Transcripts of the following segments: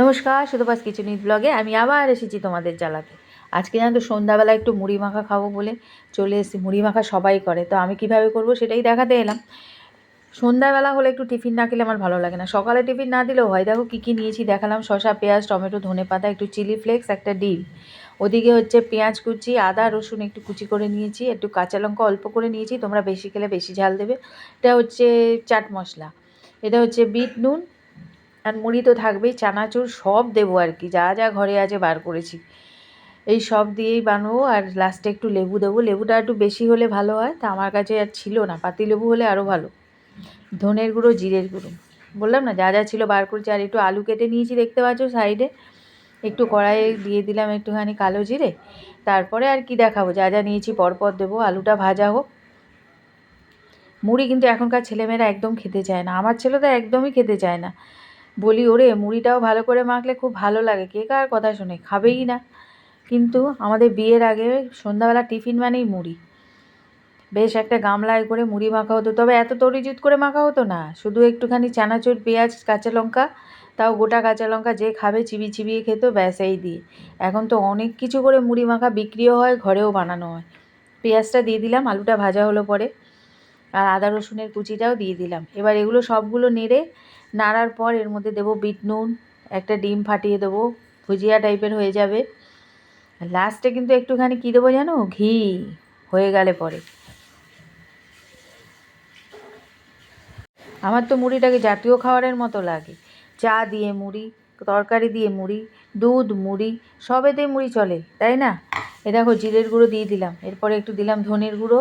নমস্কার, সুতপাস কিছু নিট ব্লগে আমি আবার এসেছি তোমাদের জ্বালাতে। আজকে জানো তো, সন্ধ্যাবেলা একটু মুড়ি মাখা খাব বলে চলে এসেছি। মুড়ি মাখা সবাই করে, তো আমি কীভাবে করব সেটাই দেখাতে এলাম। সন্ধ্যাবেলা হলে একটু টিফিন না খেলে আমার ভালো লাগে না। সকালে টিফিন না দিলেও হয়। দেখো কী কী নিয়েছি, দেখালাম শসা, পেঁয়াজ, টমেটো, ধনে পাতা, একটু চিলি ফ্লেক্স, একটা ডিম। ওদিকে হচ্ছে পেঁয়াজ কুচি, আদা, রসুন একটু কুচি করে নিয়েছি, একটু কাঁচা লঙ্কা অল্প করে নিয়েছি, তোমরা বেশি খেলে বেশি ঝাল দেবে। এটা হচ্ছে চাট মশলা। এটা হচ্ছে বিট নুন আর মুড়ি তো থাকবেই, চানাচুর সব দেবো আর কি, যা যা ঘরে আছে বার করেছি। এই সব দিয়েই বানাবো আর লাস্টে একটু লেবু দেবো। লেবুটা একটু বেশি হলে ভালো হয়, তা আমার কাছে আর ছিল না। পাতি লেবু হলে আরও ভালো। ধনের গুঁড়ো, জিরের গুঁড়ো। বললাম না, যা যা ছিল বার করছি। আর একটু আলু কেটে নিয়েছি দেখতে পাচ্ছ সাইডে একটু কড়াইয়ে দিয়ে দিলাম একটুখানি কালো জিরে। তারপরে আর কি দেখাবো? যা যা নিয়েছি পরপর দেবো। আলুটা ভাজা হোক। মুড়ি কিন্তু এখনকার ছেলেমেয়েরা একদম খেতে চায় না। আমার ছেলে তো একদমই খেতে চায় না। বলি, ওরে, মুড়িটাও ভালো করে মাখলে খুব ভালো লাগে। কে কার কথা শুনে? খাবেই না। কিন্তু আমাদের বিয়ের আগে সন্ধ্যাবেলা টিফিন মানেই মুড়ি। বেশ একটা গামলায় করে মুড়ি মাখা হতো। তবে এত তরিজুত করে মাখা হতো না। শুধু একটুখানি চানাচুর, পেঁয়াজ, কাঁচা লঙ্কা, তাও গোটা কাঁচা লঙ্কা যে খাবে চিবিয়ে চিবিয়ে খেত, ব্যাস এই দিয়ে। এখন তো অনেক কিছু করে মুড়ি মাখা বিক্রিও হয়, ঘরেও বানানো হয়। পেঁয়াজটা দিয়ে দিলাম, আলুটা ভাজা হলো পরে। আর আদা রসুনের কুচিটাও দিয়ে দিলাম। এবার এগুলো সবগুলো নেড়ে নাড়ার পর এর মধ্যে দেবো বিট নুন, একটা ডিম ফাটিয়ে দেবো, ভুজিয়া টাইপের হয়ে যাবে। লাস্টে কিন্তু একটুখানি কী দেবো জানো? ঘি, হয়ে গেলে পরে। আমার তো মুড়িটাকে জাতীয় খাবারের মতো লাগে। চা দিয়ে মুড়ি, তরকারি দিয়ে মুড়ি, দুধ, মুড়ি, সবেতেই মুড়ি চলে, তাই না? এ দেখো, জিরের গুঁড়ো দিয়ে দিলাম। এরপরে একটু দিলাম ধনের গুঁড়ো।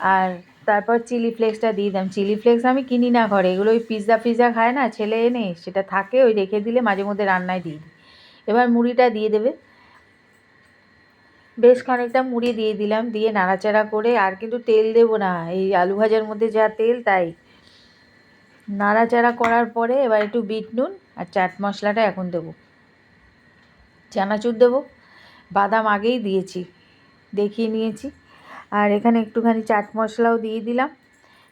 আর তারপর চিলি ফ্লেক্সটা দিয়ে দিলাম। চিলি ফ্লেক্স আমি কিনি না ঘরে, এগুলো ওই পিৎজা ফিৎজা খায় না, ছেলে এনে সেটা থাকে, ওই রেখে দিলে মাঝে মধ্যে রান্নায় দিয়ে দিই। এবার মুড়িটা দিয়ে দেবে। বেশ খানিকটা মুড়ি দিয়ে দিলাম, দিয়ে নাড়াচাড়া করে আর কিন্তু তেল দেবো না। এই আলু ভাজার মধ্যে যা তেল, তাই। নাড়াচাড়া করার পরে এবার একটু বিট নুন আর চাট মশলাটা এখন দেবো। চানাচুর দেবো। বাদাম আগেই দিয়েছি, দেখিয়ে নিয়েছি। আর এখানে একটুখানি চাট মশলাও দিয়ে দিলাম।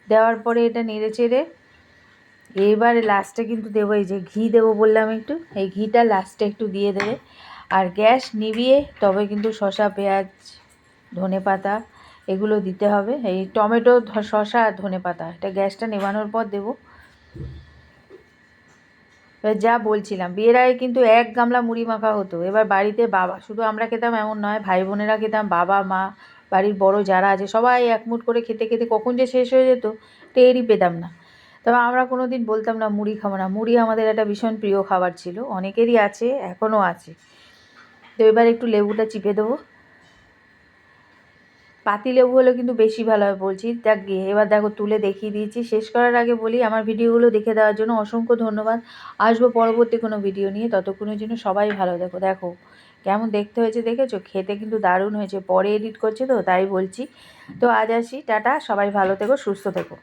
দেওয়ার পরে এটা নেড়ে চেড়ে এবারে লাস্টে কিন্তু দেবো, এই যে ঘি দেবো বললাম একটু, এই ঘিটা লাস্টে একটু দিয়ে দেবে। আর গ্যাস নিভিয়ে তবে কিন্তু শসা, পেঁয়াজ, ধনে পাতা এগুলো দিতে হবে। এই টমেটো শসা আর ধনে পাতা, এটা গ্যাসটা নেবানোর পর দেবো। যা বলছিলাম, বিয়ের আগে কিন্তু এক গামলা মুড়ি মাখা হতো। এবার বাড়িতে বাবা, শুধু আমরা খেতাম এমন নয়, ভাই বোনেরা খেতাম, বাবা, মা বাড়ির বড় যারা আছে, সবাই একমুট করে খেতে খেতে কখন যে শেষ হয়ে যেত, টেরই পেতাম না। তবে আমরা কোনো দিন বলতাম না, মুড়ি খাব না। মুড়ি আমাদের একটা ভীষণ প্রিয় খাবার ছিল, অনেকেরই আছে এখনও আছে। তো এবার একটু লেবুটা চিপে দেবো। পাতি লেবু হলে কিন্তু বেশি ভালো হয় বলছি। দেখ গিয়ে এবার দেখো তুলে দেখিয়ে দিয়েছি। শেষ করার আগে বলি, আমার ভিডিওগুলো দেখে দেওয়ার জন্য অসংখ্য ধন্যবাদ। আসব পরবর্তী কোনো ভিডিও নিয়ে। ততক্ষণের জন্য সবাই ভালো দেখো দেখো কেমন দেখতে হয়েছে দেখেছ? খেতে কিন্তু দারুণ হয়েছে। পরে এডিট করছে তো, তাই বলছি। তো আজ আসি, টাটা, সবাই ভালো থেকো, সুস্থ থেকো।